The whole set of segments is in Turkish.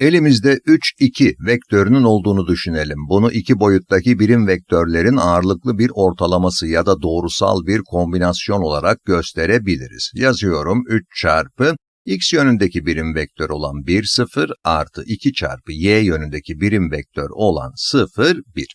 Elimizde 3, 2 vektörünün olduğunu düşünelim. Bunu iki boyuttaki birim vektörlerin ağırlıklı bir ortalaması ya da doğrusal bir kombinasyon olarak gösterebiliriz. Yazıyorum 3 çarpı x yönündeki birim vektör olan 1, 0 artı 2 çarpı y yönündeki birim vektör olan 0, 1.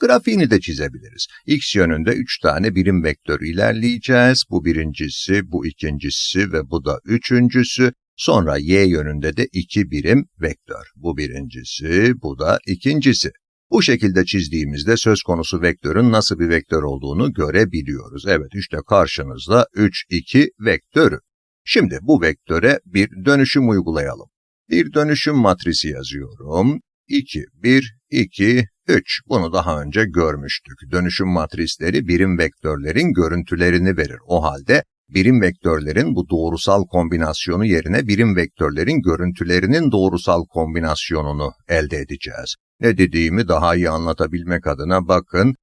Grafiğini de çizebiliriz. X yönünde 3 tane birim vektör ilerleyeceğiz. Bu birincisi, bu ikincisi ve bu da üçüncüsü. Sonra y yönünde de 2 birim vektör. Bu birincisi, bu da ikincisi. Bu şekilde çizdiğimizde söz konusu vektörün nasıl bir vektör olduğunu görebiliyoruz. Evet işte karşınızda 3, 2 vektörü. Şimdi bu vektöre bir dönüşüm uygulayalım. Bir dönüşüm matrisi yazıyorum. 2, 1, 2, 3. Bunu daha önce görmüştük. Dönüşüm matrisleri birim vektörlerin görüntülerini verir. O halde birim vektörlerin bu doğrusal kombinasyonu yerine birim vektörlerin görüntülerinin doğrusal kombinasyonunu elde edeceğiz. Ne dediğimi daha iyi anlatabilmek adına bakın.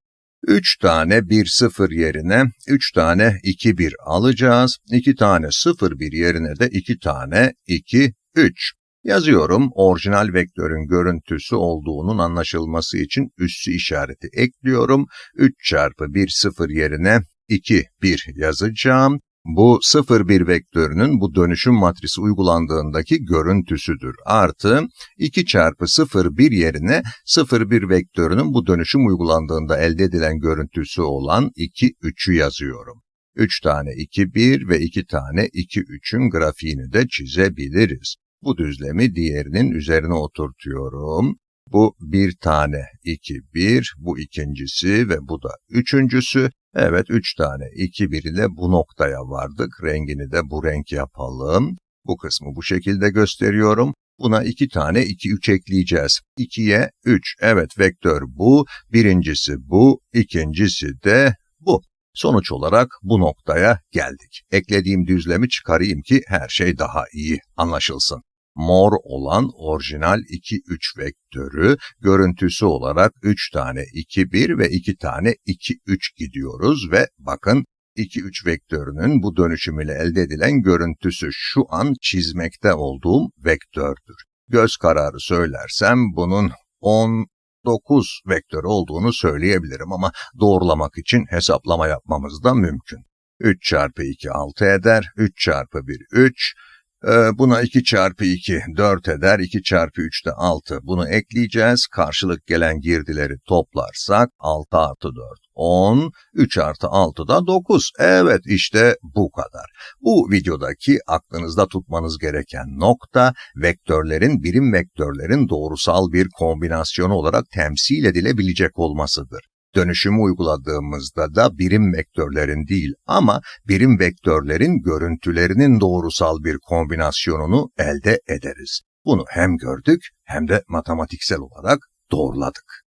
3 tane 1 0 yerine 3 tane 2 1 alacağız. 2 tane 0 1 yerine de 2 tane 2 3. Yazıyorum, orijinal vektörün görüntüsü olduğunun anlaşılması için üssü işareti ekliyorum. 3 çarpı 1 0 yerine 2 1 yazacağım. Bu 0-1 vektörünün bu dönüşüm matrisi uygulandığındaki görüntüsüdür. Artı 2 çarpı 0-1 yerine 0-1 vektörünün bu dönüşüm uygulandığında elde edilen görüntüsü olan 2-3'ü yazıyorum. 3 tane 2-1 ve 2 tane 2-3'ün grafiğini de çizebiliriz. Bu düzlemi diğerinin üzerine oturtuyorum. Bu bir tane 2 1, bu ikincisi ve bu da üçüncüsü. Evet 3 tane 2 1 ile bu noktaya vardık. Rengini de bu renk yapalım. Bu kısmı bu şekilde gösteriyorum. Buna 2 tane 2 3 ekleyeceğiz. 2'ye 3. Evet vektör bu. Birincisi bu, ikincisi de bu. Sonuç olarak bu noktaya geldik. Eklediğim düzlemi çıkarayım ki her şey daha iyi anlaşılsın mor olan orijinal 2-3 vektörü görüntüsü olarak 3 tane 2-1 ve 2 tane 2-3 gidiyoruz ve bakın 2-3 vektörünün bu dönüşümüyle elde edilen görüntüsü şu an çizmekte olduğum vektördür. Göz kararı söylersem bunun 10 9 vektör olduğunu söyleyebilirim ama doğrulamak için hesaplama yapmamız da mümkün. 3 çarpı 2 6 eder, 3 çarpı 1 3, ee, buna 2 çarpı 2 4 eder, 2 çarpı 3 de 6. Bunu ekleyeceğiz. Karşılık gelen girdileri toplarsak 6 artı 4 10, 3 artı 6 da 9. Evet işte bu kadar. Bu videodaki aklınızda tutmanız gereken nokta vektörlerin birim vektörlerin doğrusal bir kombinasyonu olarak temsil edilebilecek olmasıdır. Dönüşümü uyguladığımızda da birim vektörlerin değil ama birim vektörlerin görüntülerinin doğrusal bir kombinasyonunu elde ederiz. Bunu hem gördük hem de matematiksel olarak doğruladık.